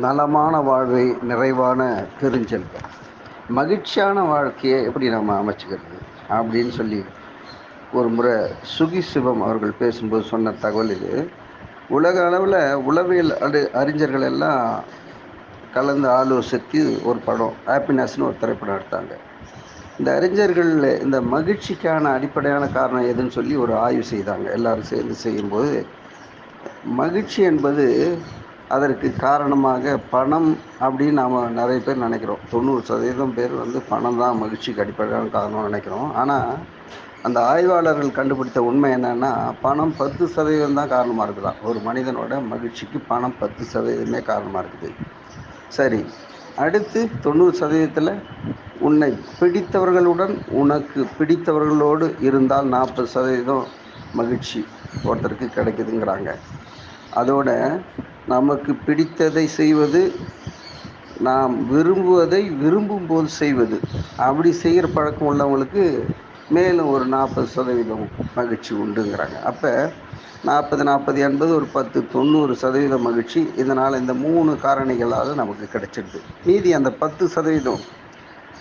நலமான வாழ்வை நிறைவான பெருஞ்செல்வம் மகிழ்ச்சியான வாழ்க்கையை எப்படி நம்ம அமைச்சுக்கிறது? அப்படின்னு சொல்லி ஒரு முறை சுகி சிவம் அவர்கள் பேசும்போது சொன்ன தகவல் இது. உலக அளவில் உளவியல் அடு அறிஞர்கள் எல்லாம் கலந்து ஆலோசித்து ஒரு படம் ஹாப்பினஸ்னு ஒரு திரைப்படம் எடுத்தாங்க. இந்த அறிஞர்கள் இந்த மகிழ்ச்சிக்கான அடிப்படையான காரணம் எதுன்னு சொல்லி ஒரு ஆய்வு செய்தாங்க. எல்லாரும் சேர்ந்து செய்யும்போது மகிழ்ச்சி என்பது அதற்கு காரணமாக பணம் அப்படின்னு நாம் நிறைய பேர் நினைக்கிறோம். தொண்ணூறு சதவீதம் பேர் வந்து பணம் தான் மகிழ்ச்சிக்கு அடிப்படையான காரணம்னு நினைக்கிறோம். ஆனால் அந்த ஆய்வாளர்கள் கண்டுபிடித்த உண்மை என்னென்னா பணம் பத்து சதவீதம் தான் காரணமாக இருக்குதான் ஒரு மனிதனோட மகிழ்ச்சிக்கு பணம் பத்து சதவீதமே காரணமாக இருக்குது. சரி அடுத்து தொண்ணூறு சதவீதத்தில் உன்னை பிடித்தவர்களுடன் உனக்கு பிடித்தவர்களோடு இருந்தால் நாற்பது சதவீதம் மகிழ்ச்சி ஒருத்தருக்கு கிடைக்குதுங்கிறாங்க. அதோட நமக்கு பிடித்ததை செய்வது நாம் விரும்புவதை விரும்பும் போது செய்வது. அப்படி செய்கிற பழக்கம் உள்ளவங்களுக்கு மேலும் ஒரு நாற்பது சதவீதம் மகிழ்ச்சி உண்டுங்கிறாங்க. அப்போ நாற்பது நாற்பது எண்பது ஒரு பத்து தொண்ணூறு சதவீதம் மகிழ்ச்சி. இதனால் இந்த மூணு காரணிகளால் நமக்கு கிடைச்சிடுது மீதி அந்த பத்து சதவீதம்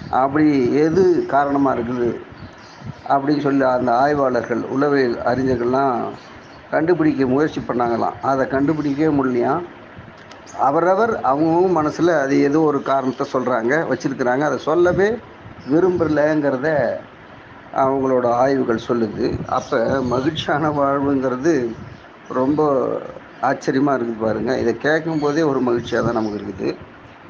அப்படி எது காரணமாக இருக்குது? அப்படின்னு சொல்லி அந்த ஆய்வாளர்கள் உளவியல் அறிஞர்கள்லாம் கண்டுபிடிக்க முயற்சி பண்ணாங்களாம். அதை கண்டுபிடிக்கவே முடியலையாம் அவரவர் அவங்கவுங்க மனசில் அது ஏதோ ஒரு காரணத்தை சொல்கிறாங்க வச்சுருக்கிறாங்க. அதை சொல்லவே விரும்பலைங்கிறத அவங்களோட ஆய்வுகள் சொல்லுது. அப்போ மகிழ்ச்சியான வாழ்வுங்கிறது ரொம்ப ஆச்சரியமாக இருக்குது பாருங்கள் இதை கேட்கும் போதே ஒரு மகிழ்ச்சியாக தான் நமக்கு இருக்குது.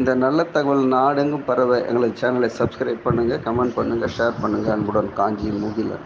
இந்த நல்ல தகவல் நாடெங்கும் பரவ எங்களுக்கு சேனலை சப்ஸ்கிரைப் பண்ணுங்கள் கமெண்ட் பண்ணுங்கள் ஷேர் பண்ணுங்கள் அன்புடன் காஞ்சி முகிலன்.